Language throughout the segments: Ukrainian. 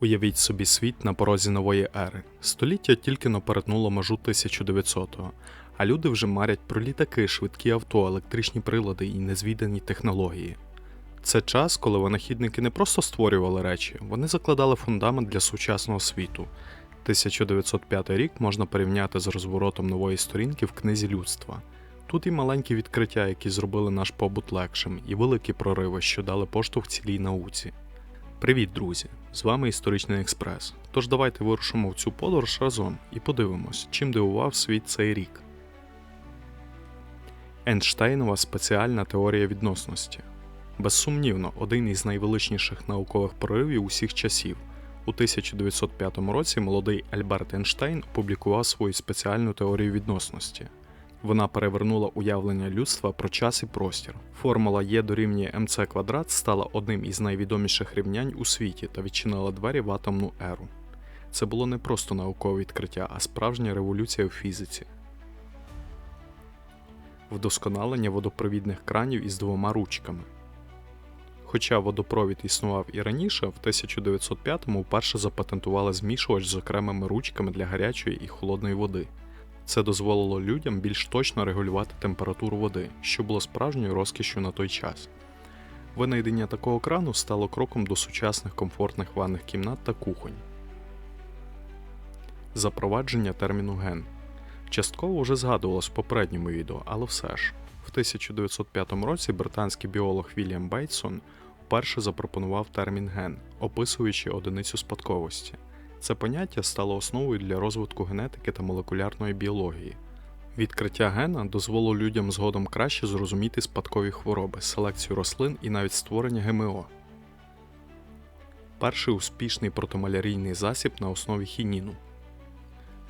Уявіть собі світ на порозі нової ери. Століття тільки но перетнуло межу 1900-го, а люди вже марять про літаки, швидкі авто, електричні прилади і незвідані технології. Це час, коли винахідники не просто створювали речі, вони закладали фундамент для сучасного світу. 1905 рік можна порівняти з розворотом нової сторінки в книзі людства. Тут і маленькі відкриття, які зробили наш побут легшим, і великі прориви, що дали поштовх цілій науці. Привіт, друзі! З вами Історичний Експрес. Тож давайте вирушимо в цю подорож разом і подивимось, чим дивував світ цей рік. Ейнштейнова спеціальна теорія відносності. Безсумнівно, один із найвеличніших наукових проривів усіх часів. У 1905 році молодий Альберт Ейнштейн опублікував свою спеціальну теорію відносності. Вона перевернула уявлення людства про час і простір. Формула Е дорівнює МЦ квадрат стала одним із найвідоміших рівнянь у світі та відчинила двері в атомну еру. Це було не просто наукове відкриття, а справжня революція у фізиці. Вдосконалення водопровідних кранів із двома ручками. Хоча водопровід існував і раніше, в 1905-му вперше запатентували змішувач з окремими ручками для гарячої і холодної води. Це дозволило людям більш точно регулювати температуру води, що було справжньою розкішшю на той час. Винайдення такого крану стало кроком до сучасних комфортних ванних кімнат та кухонь. Запровадження терміну ген. Частково вже згадувалось в попередньому відео, але все ж. В 1905 році британський біолог Вільям Бейтсон вперше запропонував термін ген, описуючи одиницю спадковості. Це поняття стало основою для розвитку генетики та молекулярної біології. Відкриття гена дозволило людям згодом краще зрозуміти спадкові хвороби, селекцію рослин і навіть створення ГМО. Перший успішний протималярійний засіб на основі хініну.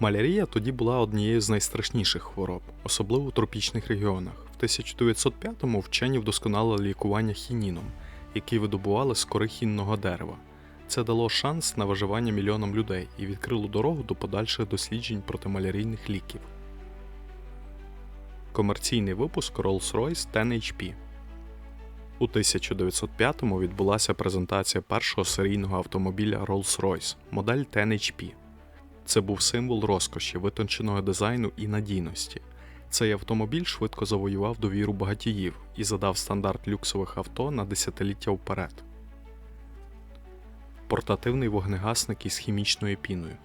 Малярія тоді була однією з найстрашніших хвороб, особливо у тропічних регіонах. В 1905-му вчені вдосконалили лікування хініном, який видобували з кори хінного дерева. Це дало шанс на виживання мільйонам людей і відкрило дорогу до подальших досліджень протималярійних ліків. Комерційний випуск Rolls-Royce 10HP у 1905-му відбулася презентація першого серійного автомобіля Rolls-Royce модель 10HP. Це був символ розкоші, витонченого дизайну і надійності. Цей автомобіль швидко завоював довіру багатіїв і задав стандарт люксових авто на десятиліття вперед портативний вогнегасник із хімічною піною.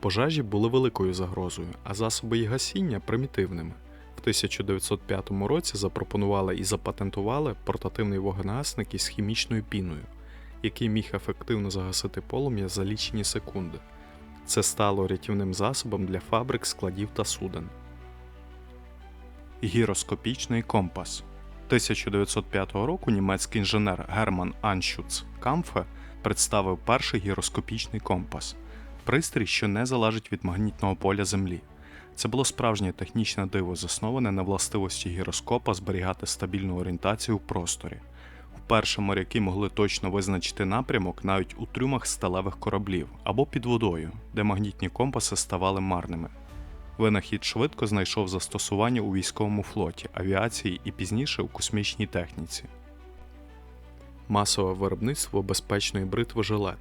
Пожежі були великою загрозою, а засоби їх гасіння примітивними. В 1905 році запропонували і запатентували портативний вогнегасник із хімічною піною, який міг ефективно загасити полум'я за лічені секунди. Це стало рятівним засобом для фабрик, складів та суден. Гіроскопічний компас 1905 року німецький інженер Герман Аншуц Камфе представив перший гіроскопічний компас пристрій, що не залежить від магнітного поля Землі. Це було справжнє технічне диво, засноване на властивості гіроскопа зберігати стабільну орієнтацію в просторі. Вперше моряки могли точно визначити напрямок навіть у трюмах сталевих кораблів або під водою, де магнітні компаси ставали марними. Винахід швидко знайшов застосування у військовому флоті, авіації і пізніше у космічній техніці. Масове виробництво безпечної бритви жилет.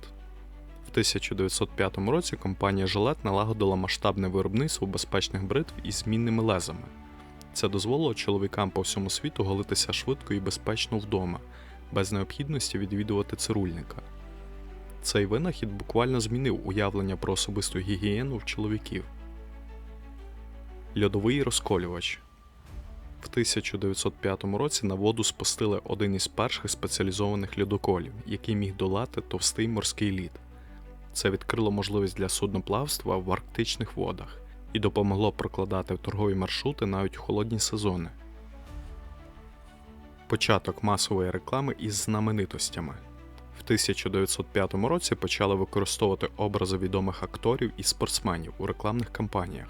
В 1905 році компанія Жилет налагодила масштабне виробництво безпечних бритв із змінними лезами. Це дозволило чоловікам по всьому світу голитися швидко і безпечно вдома, без необхідності відвідувати цирульника. Цей винахід буквально змінив уявлення про особисту гігієну в чоловіків. Льодовий розколювач в 1905 році на воду спустили один із перших спеціалізованих льодоколів, який міг долати товстий морський лід. Це відкрило можливість для судноплавства в арктичних водах і допомогло прокладати торгові маршрути навіть у холодні сезони. Початок масової реклами із знаменитостями. В 1905 році почали використовувати образи відомих акторів і спортсменів у рекламних кампаніях.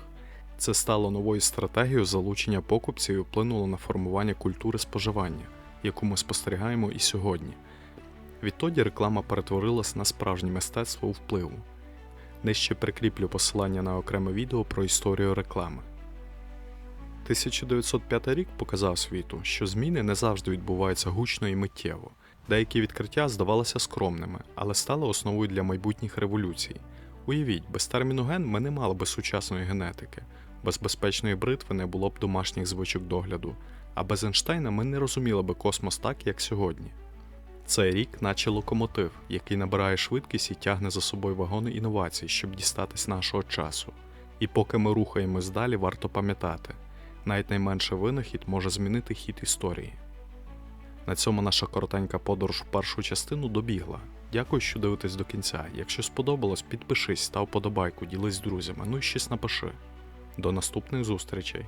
Це стало новою стратегією залучення покупців і вплинуло на формування культури споживання, яку ми спостерігаємо і сьогодні. Відтоді реклама перетворилась на справжнє мистецтво впливу. Нижче прикріплю посилання на окреме відео про історію реклами. 1905 рік показав світу, що зміни не завжди відбуваються гучно і миттєво. Деякі відкриття здавалися скромними, але стали основою для майбутніх революцій. Уявіть, без терміну ген ми не мали би сучасної генетики, без безпечної бритви не було б домашніх звичок догляду, а без Ейнштейна ми не розуміли би космос так, як сьогодні. Цей рік, наче локомотив, який набирає швидкість і тягне за собою вагони інновацій, щоб дістатись нашого часу. І поки ми рухаємось далі, варто пам'ятати, навіть найменший винахід може змінити хід історії. На цьому наша коротенька подорож в першу частину добігла. Дякую, що дивитесь до кінця. Якщо сподобалось, підпишись, став подобайку, ділись з друзями, ну і щось напиши. До наступних зустрічей!